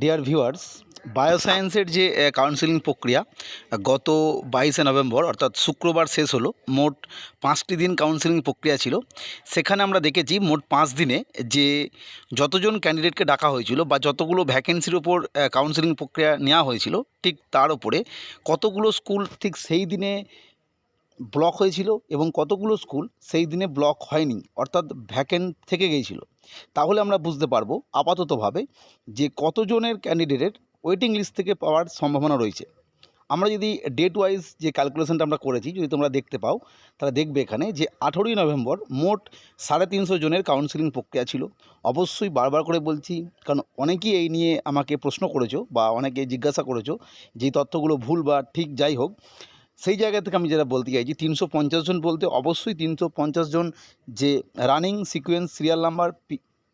Dear viewers বায়োসায়েন্সের যে counselling প্রক্রিয়া গত বাইশে নভেম্বর, অর্থাৎ শুক্রবার শেষ হলো, মোট পাঁচটি দিন কাউন্সেলিং প্রক্রিয়া ছিল। সেখানে আমরা দেখেছি মোট পাঁচ দিনে যে, যতজন ক্যান্ডিডেটকে ডাকা হয়েছিল বা যতগুলো ভ্যাকেন্সির ওপর কাউন্সেলিং প্রক্রিয়া নেওয়া হয়েছিল, ঠিক তার উপরে কতগুলো স্কুল ঠিক সেই দিনে ব্লক হয়েছিল এবং কতগুলো স্কুল সেই দিনে ব্লক হয়নি, অর্থাৎ ভ্যাকেন্ট থেকে গিয়েছিল। তাহলে আমরা বুঝতে পারব আপাততভাবে যে কতজনের ক্যান্ডিডেটের ওয়েটিং লিস্ট থেকে পাওয়ার সম্ভাবনা রয়েছে। আমরা যদি ডেট ওয়াইজ যে ক্যালকুলেশনটা আমরা করেছি, যদি তোমরা দেখতে পাও, তাহলে দেখবে এখানে যে আঠেরোই নভেম্বর মোট সাড়ে তিনশো জনের কাউন্সিলিং প্রক্রিয়া ছিল। অবশ্যই বারবার করে বলছি, কারণ অনেকেই এই নিয়ে আমাকে প্রশ্ন করেছ বা অনেকে জিজ্ঞাসা করেছ যে তথ্যগুলো ভুল বা ঠিক যাই হোক সেই জায়গা থেকে আমি যেটা বলতে চাইছি, তিনশো পঞ্চাশ জন বলতে অবশ্যই তিনশো পঞ্চাশ জন যে রানিং সিকোয়েন্স সিরিয়াল নাম্বার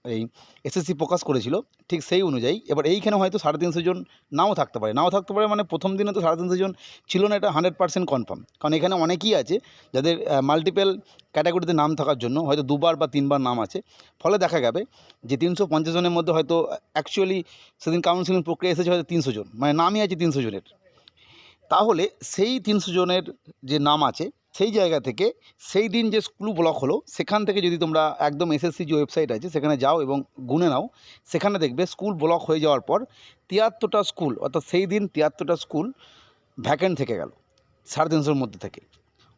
এই এসএসসি প্রকাশ করেছিল, ঠিক সেই অনুযায়ী। এবার এইখানে হয়তো সাড়ে তিনশো জন নাও থাকতে পারে। নাও থাকতে পারে মানে প্রথম দিনে তো সাড়ে তিনশো জন ছিল না, এটা হান্ড্রেড পার্সেন্ট কনফার্ম কারণ এখানে অনেকেই আছে যাদের মাল্টিপল ক্যাটাগরিতে নাম থাকার জন্য, হয়তো দুবার বা তিনবার নাম আছে। ফলে দেখা যাবে যে তিনশো পঞ্চাশ জনের মধ্যে হয়তো অ্যাকচুয়ালি সেদিন কাউন্সিলিং প্রক্রিয়া এসেছে হয়তো তিনশো জন। মানে নামই আছে তিনশো জনের। তাহলে সেই তিনশো জনের যে নাম আছে, সেই জায়গা থেকে সেই দিন যে স্কুল ব্লক হলো, সেখান থেকে যদি তোমরা একদম এসএসসি যে ওয়েবসাইট আছে, সেখানে যাও এবং গুনে নাও, সেখানে দেখবে স্কুল ব্লক হয়ে যাওয়ার পর তিয়াত্তরটা স্কুল, অর্থাৎ সেই দিন তিয়াত্তরটা স্কুল ভ্যাকেন্ট থেকে গেল, সাড়ে তিনশোর মধ্যে থেকে।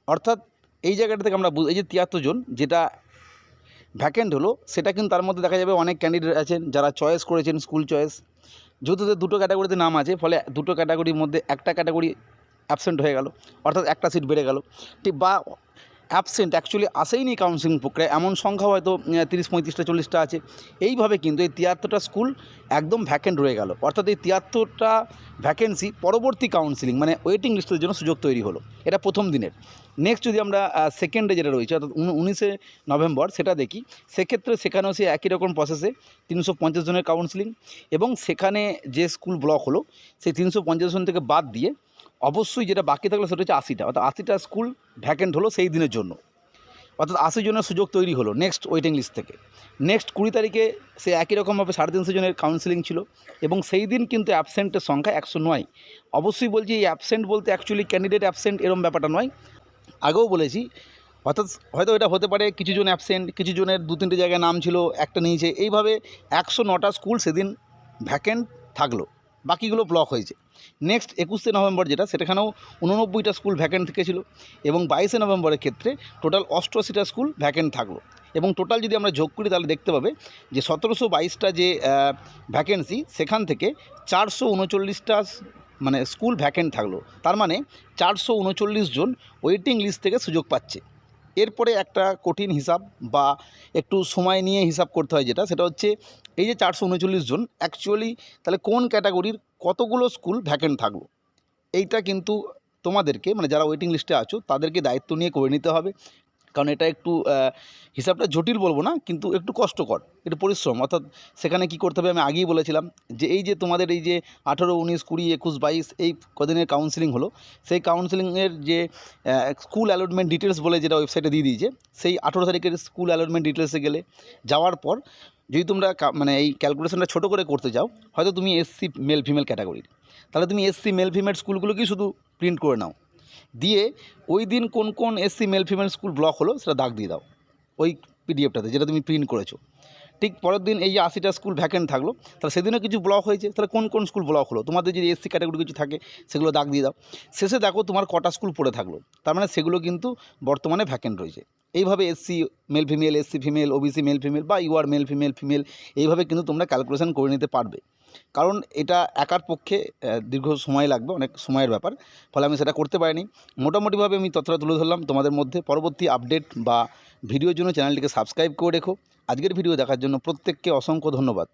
অর্থাৎ এই জায়গাটা থেকে আমরা এই যে তিয়াত্তর জন, যেটা ভ্যাকেন্ট হলো, সেটা কিন্তু তার মধ্যে দেখা যাবে অনেক ক্যান্ডিডেট আছেন, যারা চয়েস করেছেন স্কুল চয়েস যেহেতু দুটো ক্যাটাগরিতে নাম আছে, ফলে দুটো ক্যাটাগরির মধ্যে একটা ক্যাটাগরি অ্যাবসেন্ট হয়ে গেল, অর্থাৎ একটা সিট বেড়ে গেল। বা অ্যাবসেন্ট অ্যাকচুয়ালি আসেইনি কাউন্সিলিং প্রক্রিয়া। এমন সংখ্যা হয়তো তিরিশ, পঁয়ত্রিশটা, চল্লিশটা আছে। এইভাবে কিন্তু এই তিয়াত্তরটা স্কুল একদম ভ্যাকেন্ট রয়ে গেল। অর্থাৎ এই তিয়াত্তরটা ভ্যাকেন্সি পরবর্তী কাউন্সিলিং মানে ওয়েটিং লিস্টের জন্য সুযোগ তৈরি হলো। এটা প্রথম দিনের। নেক্সট যদি আমরা সেকেন্ডে যেটা রয়েছে, অর্থাৎ উনিশে নভেম্বর, সেটা দেখি। সেক্ষেত্রে সেখানেও সে একই রকম প্রসেসে তিনশো পঞ্চাশ জনের কাউন্সিলিং এবং সেখানে যে স্কুল ব্লক হলো, সেই তিনশো পঞ্চাশ জন থেকে বাদ দিয়ে অবশ্যই যেটা বাকি থাকল সেটা হচ্ছে আশিটা। অর্থাৎ আশিটা স্কুল ভ্যাকেন্ট হলো সেই দিনের জন্য। অর্থাৎ আশি জনের সুযোগ তৈরি হলো নেক্সট ওয়েটিং লিস্ট থেকে। নেক্সট কুড়ি তারিখে সে একই রকমভাবে সাড়ে তিনশো জনের কাউন্সিলিং ছিল এবং সেই দিন কিন্তু অ্যাবসেন্টের সংখ্যা একশো নয়। অবশ্যই বলছি এই অ্যাবসেন্ট বলতে অ্যাকচুয়ালি ক্যান্ডিডেট অ্যাবসেন্ট এরম ব্যাপারটা নয়। আগেও বলেছি, অর্থাৎ হয়তো এটা হতে পারে কিছু জন অ্যাবসেন্ট কিছু জনের দু তিনটে জায়গায় নাম ছিল, একটা নিয়েছে। এইভাবে একশো নটা স্কুল সেদিন ভ্যাকেন্ট থাকল। বাকিগুলো ব্লক হয়েছে। নেক্সট একুশে নভেম্বর যেটা সেটাখানেও উননব্বইটা স্কুল ভ্যাকেন্ট থেকেছিল এবং বাইশে নভেম্বরের ক্ষেত্রে টোটাল অষ্টআশিটা স্কুল ভ্যাকেন্ট থাকল। এবং টোটাল যদি আমরা যোগ করি, তাহলে দেখতে পাবে যে সতেরোশো বাইশটা যে ভ্যাকেন্সি সেখান থেকে চারশো উনচল্লিশটা মানে স্কুল ভ্যাকেন্ট থাকল। তার মানে চারশো উনচল্লিশ জন ওয়েটিং লিস্ট থেকে সুযোগ পাচ্ছে। এরপরে একটা কঠিন হিসাব বা একটু সময় নিয়ে হিসাব করতে হয় যেটা, সেটা হচ্ছে এই যে চারশো উনচল্লিশ জন অ্যাকচুয়ালি তাহলে কোন ক্যাটাগরির কতগুলো স্কুল ভ্যাকেন্ট থাকল? এইটা কিন্তু তোমাদেরকে মানে যারা ওয়েটিং লিস্টে আছো, তাদেরকে দায়িত্ব নিয়ে করে নিতে হবে। কারণ এটা একটু হিসাবটা জটিল বলব না, কিন্তু একটু কষ্টকর, একটু পরিশ্রম। অর্থাৎ সেখানে কি করতে হবে, আমি আগেই বলেছিলাম যে এই যে তোমাদের এই যে আঠেরো, উনিশ, কুড়ি, একুশ, বাইশ, এই কদিনের কাউন্সিলিং হলো, সেই কাউন্সিলিংয়ের যে স্কুল অ্যালটমেন্ট ডিটেলস বলে যেটা ওয়েবসাইটে দিয়ে দিয়েছে, সেই আঠেরো তারিখের স্কুল অ্যালটমেন্ট ডিটেলসে গেলে যাওয়ার পর, যদি তোমরা মানে এই ক্যালকুলেশনটা ছোটো করে করতে যাও, হয়তো তুমি এসসি মেল ফিমেল ক্যাটাগরির তাহলে তুমি এসসি মেল ফিমেল স্কুলগুলোকেই শুধু প্রিন্ট করে নাও। দিয়ে ওই দিন কোন কোন SC male female school block হলো সেটা দাগ দিয়ে দাও। ওই পিডিএফটাতে যেটা তুমি প্রিন্ট করেছ। ঠিক পরের দিন এই যে আশিটা স্কুল ভ্যাকেন্ট থাকল, তাহলে সেদিনও কিছু ব্লক হয়েছে? তাহলে কোন কোন স্কুল ব্লক হলো? তোমাদের যদি এসসি ক্যাটাগরি কিছু থাকে, সেগুলো দাগ দিয়ে দাও। শেষে দেখো তোমার কটা স্কুল পড়ে থাকল। তার মানে সেগুলো কিন্তু বর্তমানে ভ্যাকেন্ট রয়েছে। এইভাবে SC male female SC female OBC male female বা ইউআর মেল ফিমেল ফিমেল এইভাবে কিন্তু তোমরা ক্যালকুলেশন করে নিতে পারবে। কারণ এটা একার পক্ষে দীর্ঘ সময় লাগবে, অনেক সময়ের ব্যাপার। ফলে আমি সেটা করতে পারিনি। মোটামুটিভাবে আমি ততটা তুলে ধরলাম তোমাদের মধ্যে। পরবর্তী আপডেট বা ভিডিওর জন্য চ্যানেলটিকে সাবস্ক্রাইব করে রেখো। আজকের ভিডিও দেখার জন্য প্রত্যেককে অসংখ্য ধন্যবাদ।